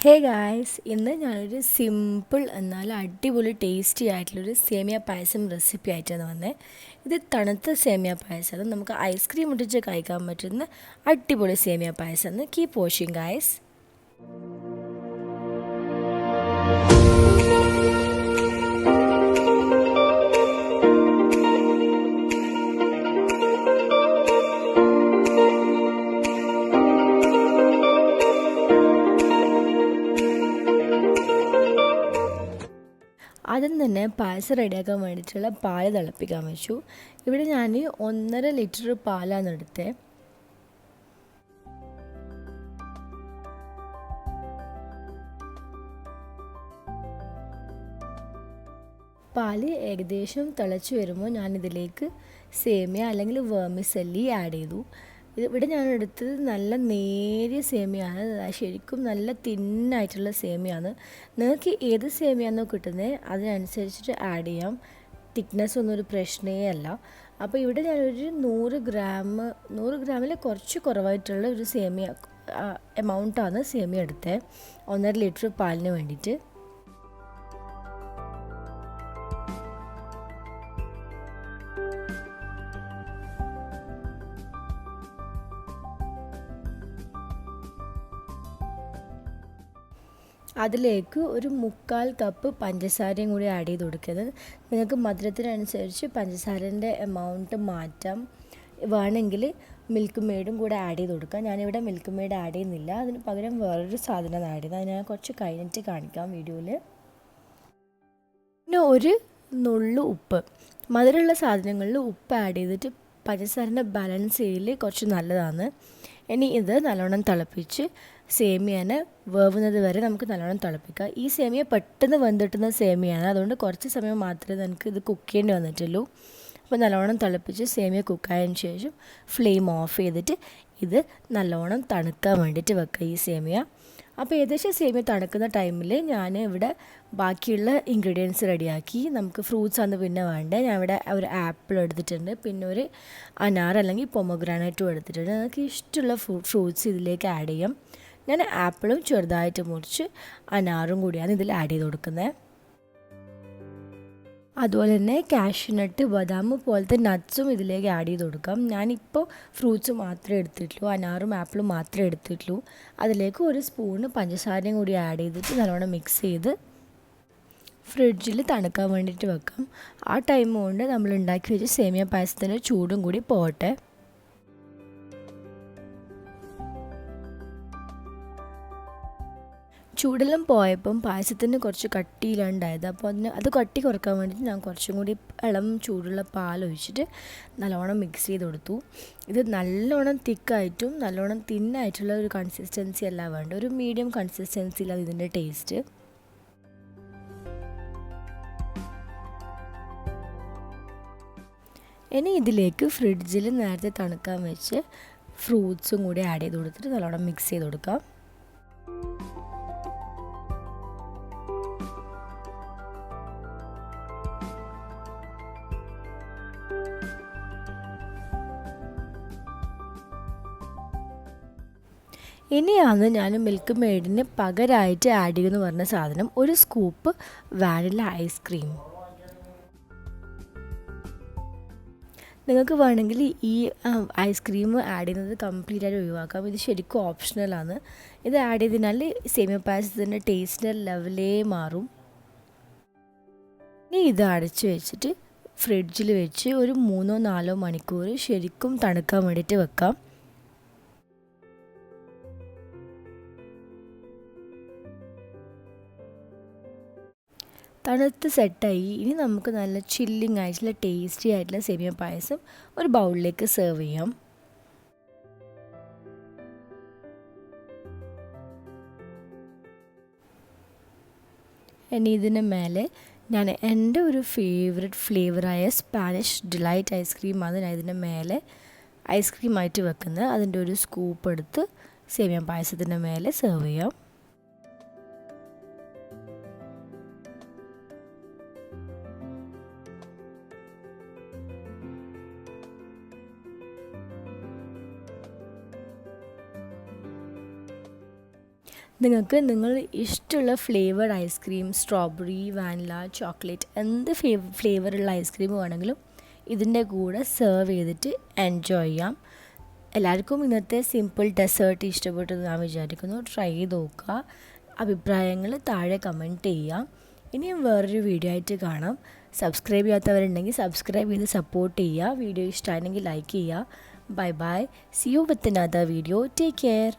Hey guys ഇന്ന് ഞാനൊരു simple എന്നാൽ അടിപൊളി ടേസ്റ്റി ആയിട്ടുള്ളൊരു സേമിയ പായസം റെസിപ്പി ആയിട്ടാണ് വന്നത് ഇത് തണുത്ത സേമിയ പായസമാണ്. നമുക്ക് ഐസ്ക്രീം ഇട്ടിച്ച് കഴിക്കാൻ പറ്റുന്ന അടിപൊളി സേമിയ പായസം എന്ന് കീപ് വാഷിങ് ഗായ്സ് ആദ്യം തന്നെ പായസം റെഡിയാക്കാൻ വേണ്ടിയിട്ടുള്ള പാൽ തിളപ്പിക്കാൻ വെച്ചു. ഇവിടെ ഞാൻ ഒന്നര ലിറ്റർ പാലാണ് എടുത്തത് പാൽ ഏകദേശം തിളച്ച് വരുമ്പോൾ ഞാനിതിലേക്ക് സേമിയ അല്ലെങ്കിൽ വേമിസല്ലി ആഡ് ചെയ്തു. ഇവിടെ ഞാൻ എടുത്തത് നല്ല നേരിയ സേമിയാണ്. ശരിക്കും നല്ല തിന്നായിട്ടുള്ള സേമിയാണ്. നിങ്ങൾക്ക് ഏത് സേമിയാണോ കിട്ടുന്നത് അതിനനുസരിച്ചിട്ട് ആഡ് ചെയ്യാം. തിക്നെസ് ഒന്നും ഒരു പ്രശ്നമേ അല്ല. അപ്പോൾ ഇവിടെ ഞാനൊരു നൂറ് ഗ്രാം നൂറ് ഗ്രാമിൽ കുറച്ച് കുറവായിട്ടുള്ള ഒരു സേമിയ എമൗണ്ടാണ് സേമിയ എടുത്തത് ഒന്നര ലിറ്റർ പാലിന് വേണ്ടിയിട്ട്. അതിലേക്ക് ഒരു മുക്കാൽ കപ്പ് പഞ്ചസാരയും കൂടി ആഡ് ചെയ്ത് കൊടുക്കരുത്. നിങ്ങൾക്ക് മധുരത്തിനനുസരിച്ച് പഞ്ചസാരന്റെ എമൗണ്ട് മാറ്റാം. വേണമെങ്കിൽ മിൽക്ക് മെയ്ഡും കൂടെ ആഡ് ചെയ്ത് കൊടുക്കാം. ഞാനിവിടെ മിൽക്ക് മെയ്ഡ് ആഡ് ചെയ്യുന്നില്ല. അതിന് പകരം വേറൊരു സാധനം ആഡ് ചെയ്യുന്നത്. അത് ഞാൻ കുറച്ച് കഴിഞ്ഞിട്ട് കാണിക്കാം വീഡിയോയിൽ. പിന്നെ ഒരു നുള്ളു ഉപ്പ്. മധുരമുള്ള സാധനങ്ങളിൽ ഉപ്പ് ആഡ് ചെയ്തിട്ട് പഞ്ചസാരന്റെ ബാലൻസ് ചെയ്യൽ കുറച്ച് നല്ലതാണ്. ഇനി ഇത് നല്ലോണം തിളപ്പിച്ച് സേമിയനെ വേവുന്നത് വരെ നമുക്ക് നല്ലോണം തിളപ്പിക്കാം. ഈ സേമിയ പെട്ടെന്ന് വെന്തിട്ടുന്ന സേമിയാണ്. അതുകൊണ്ട് കുറച്ച് സമയം മാത്രമേ നമുക്ക് ഇത് കുക്ക് ചെയ്യേണ്ടി വന്നിട്ടുള്ളൂ. അപ്പോൾ നല്ലോണം തിളപ്പിച്ച് സേമിയ കുക്കായതിന് ശേഷം ഫ്ലെയിം ഓഫ് ചെയ്തിട്ട് ഇത് നല്ലോണം തണുക്കാൻ വേണ്ടിയിട്ട് വെക്കുക ഈ സേമിയ. അപ്പോൾ ഏകദേശം സേമിയ തണുക്കുന്ന ടൈമിൽ ഞാൻ ഇവിടെ ബാക്കിയുള്ള ഇൻഗ്രീഡിയൻസ് റെഡിയാക്കി നമുക്ക് ഫ്രൂട്ട്സ് ആണ് പിന്നെ വേണ്ടത് ഞാൻ ഇവിടെ ഒരു ആപ്പിൾ എടുത്തിട്ടുണ്ട്. പിന്നെ ഒരു അനാർ അല്ലെങ്കിൽ പൊമഗ്രാനൈറ്റും എടുത്തിട്ടുണ്ട്. നിങ്ങൾക്ക് ഇഷ്ടമുള്ള ഫ്രൂട്ട്സ് ഇതിലേക്ക് ആഡ് ചെയ്യാം. ഞാൻ ആപ്പിളും ചെറുതായിട്ട് മുറിച്ച് അനാറും കൂടിയാണ് ഇതിൽ ആഡ് ചെയ്ത് കൊടുക്കുന്നത്. അതുപോലെ തന്നെ കാഷ്യൂനട്ട് ബദാം പോലത്തെ നട്ട്സും ഇതിലേക്ക് ആഡ് ചെയ്ത് കൊടുക്കാം. ഞാനിപ്പോൾ ഫ്രൂട്ട്സ് മാത്രമേ എടുത്തിട്ടുള്ളൂ അനാറും ആപ്പിളും മാത്രമേ എടുത്തിട്ടുള്ളൂ. അതിലേക്ക് ഒരു സ്പൂണ് പഞ്ചസാരയും കൂടി ആഡ് ചെയ്തിട്ട് നല്ലോണം മിക്സ് ചെയ്ത് ഫ്രിഡ്ജിൽ തണുക്കാൻ വേണ്ടിയിട്ട് വെക്കാം. ആ ടൈം കൊണ്ട് നമ്മൾ ഉണ്ടാക്കി വെച്ച് സേമിയ പായസത്തിന്റെ ചൂടും കൂടി പോട്ടെ ചൂടെല്ലാം പോയപ്പം പായസത്തിന് കുറച്ച് കട്ടിയിലുണ്ടായത്. അപ്പോൾ അതിന് അത് കട്ടി കുറയ്ക്കാൻ വേണ്ടിയിട്ട് ഞാൻ കുറച്ചും കൂടി ഇളം ചൂടുള്ള പാൽ ഒഴിച്ചിട്ട് നല്ലോണം മിക്സ് ചെയ്ത് കൊടുത്തു. ഇത് നല്ലോണം തിക്കായിട്ടും നല്ലോണം തിന്നായിട്ടുള്ള ഒരു കൺസിസ്റ്റൻസി അല്ല വേണ്ട ഒരു മീഡിയം കൺസിസ്റ്റൻസിയിലാണ് ഇതിന്റെ ടേസ്റ്റ് ഇനി ഇതിലേക്ക് ഫ്രിഡ്ജിൽ നേരത്തെ തണുക്കാൻ വെച്ച് ഫ്രൂട്ട്സും കൂടി ആഡ് ചെയ്ത് കൊടുത്തിട്ട് നല്ലോണം മിക്സ് ചെയ്ത് കൊടുക്കാം. ഇനിയാണ് ഞാൻ മിൽക്ക് മെയ്ഡിന് പകരമായിട്ട് ആഡ് ചെയ്യുമെന്ന് പറഞ്ഞ സാധനം ഒരു സ്കൂപ്പ് വാനില ഐസ്ക്രീം നിങ്ങൾക്ക് വേണമെങ്കിൽ ഈ ഐസ്ക്രീം ആഡ് ചെയ്യുന്നത് കംപ്ലീറ്റ് ആയിട്ട് ഒഴിവാക്കാം. ഇത് ശരിക്കും ഓപ്ഷണലാണ് ഇത് ആഡ് ചെയ്തതിനാൽ സേമിയ പായസത്തിന്റെ ടേസ്റ്റിന്റെ ലെവലേ മാറും. ഇനി ഇത് അടച്ച് വെച്ചിട്ട് ഫ്രിഡ്ജിൽ വെച്ച് ഒരു മൂന്നോ നാലോ മണിക്കൂർ ശരിക്കും തണുക്കാൻ വേണ്ടിയിട്ട് വെക്കാം. തണുത്ത് സെറ്റായി ഇനി നമുക്ക് നല്ല ചില്ലിങ് ആയിട്ടുള്ള ടേസ്റ്റി ആയിട്ടുള്ള സേമിയ പായസം ഒരു ബൗളിലേക്ക് സെർവ് ചെയ്യാം. ഇനി ഇതിന് മേലെ ഞാൻ എന്റെ ഒരു ഫേവററ്റ് ഫ്ലേവറായ സ്പാനിഷ് ഡിലൈറ്റ് ഐസ്ക്രീമാണ് ഞാൻ ഇതിന്റെ മേലെ ഐസ്ക്രീമായിട്ട് വെക്കുന്നത്. അതിന്റെ ഒരു സ്കൂപ്പ് എടുത്ത് സേമിയ പായസത്തിന്റെ മേലെ സെർവ് ചെയ്യാം. നിങ്ങൾക്ക് നിങ്ങൾ ഇഷ്ടമുള്ള flavoured ice cream strawberry vanilla chocolate എന്ത് ഫ്ലേവറുള്ള ഐസ്ക്രീം വേണമെങ്കിലും ഇതിന്റെ കൂടെ സെർവ് ചെയ്തിട്ട് എൻജോയ് ചെയ്യാം. എല്ലാവർക്കും ഇന്നത്തെ സിമ്പിൾ ഡെസേർട്ട് ഇഷ്ടപ്പെട്ടെന്ന് ഞാൻ വിചാരിക്കുന്നു. ട്രൈ ചെയ്ത് നോക്കുക. അഭിപ്രായങ്ങൾ താഴെ കമന്റ് ചെയ്യാം. ഇനിയും വേറൊരു വീഡിയോ ആയിട്ട് കാണാം. സബ്സ്ക്രൈബ് ചെയ്യാത്തവരുണ്ടെങ്കിൽ സബ്സ്ക്രൈബ് ചെയ്ത് സപ്പോർട്ട് ചെയ്യുക. വീഡിയോ ഇഷ്ടമാണെങ്കിൽ ലൈക്ക് ചെയ്യുക. Bye bye see you with another video take care